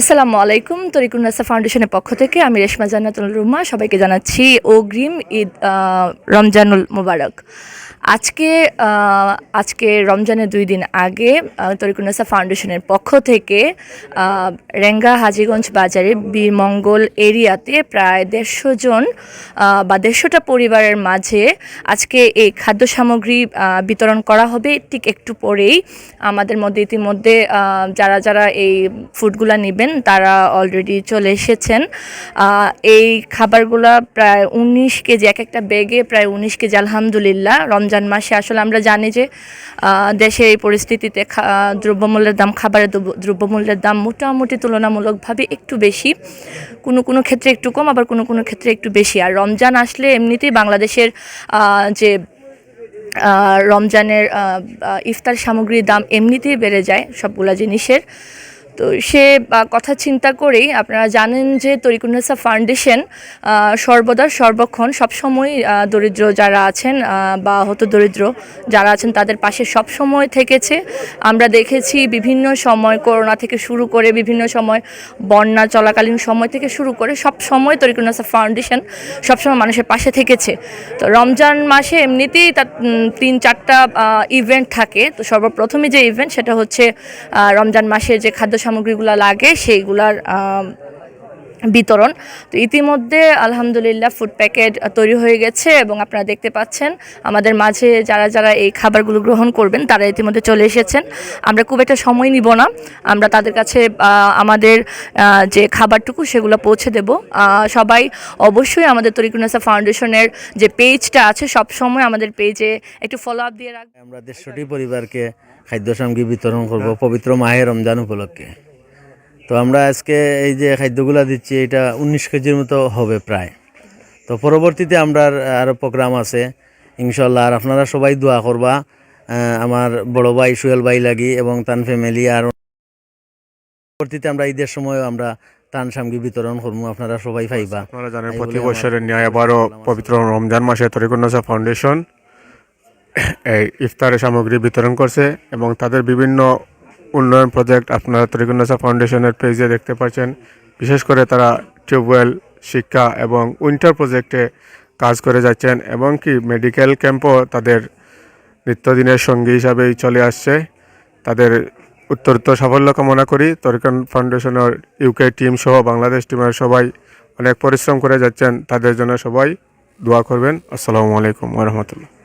আসসালামু আলাইকুম। তরিকুন্নাসা ফাউন্ডেশনের পক্ষ থেকে আমি রেশমা জান্নাতুল রুমা। সবাইকে জানাচ্ছি অগ্রিম ঈদ রমজানুল মুবারক। আজকে আজকে রমজানের দুই দিন আগে আহ, তরিকুন্নাসা ফাউন্ডেশনের পক্ষ থেকে রেঙ্গা হাজিগঞ্জ বাজারে বীরমঙ্গল এরিয়াতে প্রায় দেড়শো জন বা দেড়শোটা পরিবারের মাঝে আজকে এই খাদ্য সামগ্রী বিতরণ করা হবে। ঠিক একটু পরেই আমাদের মধ্যে ইতিমধ্যে যারা যারা এই ফুডগুলা নেবেন তারা অলরেডি চলে এসেছেন। এই খাবারগুলা প্রায় উনিশ কেজি এক একটা ব্যাগে প্রায় উনিশ কেজি আলহামদুলিল্লাহ। রমজান মাসে আসলে আমরা জানি যে দেশের এই পরিস্থিতিতে দ্রব্যমূল্যের দাম, খাবারের দ্রব্যমূল্যের দাম মোটামুটি তুলনামূলকভাবে একটু বেশি। কোনো কোনো ক্ষেত্রে একটু কম, আবার কোনো কোনো ক্ষেত্রে একটু বেশি। আর রমজান আসলে এমনিতেই বাংলাদেশের যে রমজানের ইফতার সামগ্রীর দাম এমনিতেই বেড়ে যায় সবগুলা জিনিসের। তো সে কথা চিন্তা করেই আপনারা জানেন যে তরিকুন্নেসা ফাউন্ডেশন সর্বদা সর্বক্ষণ সবসময় দরিদ্র যারা আছেন বা হতো দরিদ্র যারা আছেন তাদের পাশে সবসময় থেকেছে। আমরা দেখেছি বিভিন্ন সময় করোনা থেকে শুরু করে বিভিন্ন সময় বন্যা চলাকালীন সময় থেকে শুরু করে সব সময় তরিকুন্নেসা ফাউন্ডেশন সবসময় মানুষের পাশে থেকেছে। তো রমজান মাসে এমনিতেই তার তিন চারটা ইভেন্ট থাকে। তো সর্বপ্রথমে যে ইভেন্ট সেটা হচ্ছে রমজান মাসে যে খাদ্য সামগ্রীগুলো লাগে সেইগুলার বিতরণ। তো ইতিমধ্যে আলহামদুলিল্লাহ ফুড প্যাকেট তৈরি হয়ে গেছে এবং আপনারা দেখতে পাচ্ছেন আমাদের মাঝে যারা যারা এই খাবারগুলো গ্রহণ করবেন, তারা ইতিমধ্যে চলে এসেছেন। আমরা খুব একটা সময় নিব না। আমরা তাদের কাছে আমাদের যে খাবারটুকু সেগুলো পৌঁছে দেব। সবাই অবশ্যই আমাদের তরিকুনাসা ফাউন্ডেশনের যে পেজটা আছে, সব সময় আমাদের পেজে একটু ফলো আপ দিয়ে রাখবেন আমরা দেড়শোটি পরিবারকে খাদ্য সামগ্রী বিতরণ করব পবিত্র মাহে রমজান উপলক্ষে। তো আমরা আজকে এই যে খাদ্যগুলো দিচ্ছি এটা উনিশ কেজির মতো হবে প্রায়। তো পরবর্তীতে আমরা আরও প্রোগ্রাম আছে ইনশাল্লাহ আর আপনারা সবাই দোয়া করবা আমার বড় ভাই সুয়েল ভাই লাগি এবং তান ফ্যামিলি আর পরবর্তীতে আমরা ঈদের সময় আমরা তান সামগ্রী বিতরণ করব। আপনারা সবাই পাইবা। আপনারা জানেন প্রতি বছরের ন্যায় এবারও পবিত্র রমজান মাসে তরিকুন্নসা ফাউন্ডেশন এই ইফতারের সামগ্রী বিতরণ করছে এবং তাদের বিভিন্ন উন্নয়ন প্রজেক্ট আপনারা তরিকুন্নসা ফাউন্ডেশনের পেজে দেখতে পাচ্ছেন। বিশেষ করে তারা টিউবওয়েল, শিক্ষা এবং উইন্টার প্রজেক্টে কাজ করে যাচ্ছেন এবং কি মেডিকেল ক্যাম্পও তাদের নিত্যদিনের সঙ্গী হিসাবেই চলে আসছে। তাদের উত্তরোত্তর সাফল্য কামনা করি। তরিকান ফাউন্ডেশনের ইউকে টিম সহ বাংলাদেশ টিমের সবাই অনেক পরিশ্রম করে যাচ্ছেন। তাদের জন্য সবাই দোয়া করবেন। আসসালামু আলাইকুম রহমতুল্লাহ।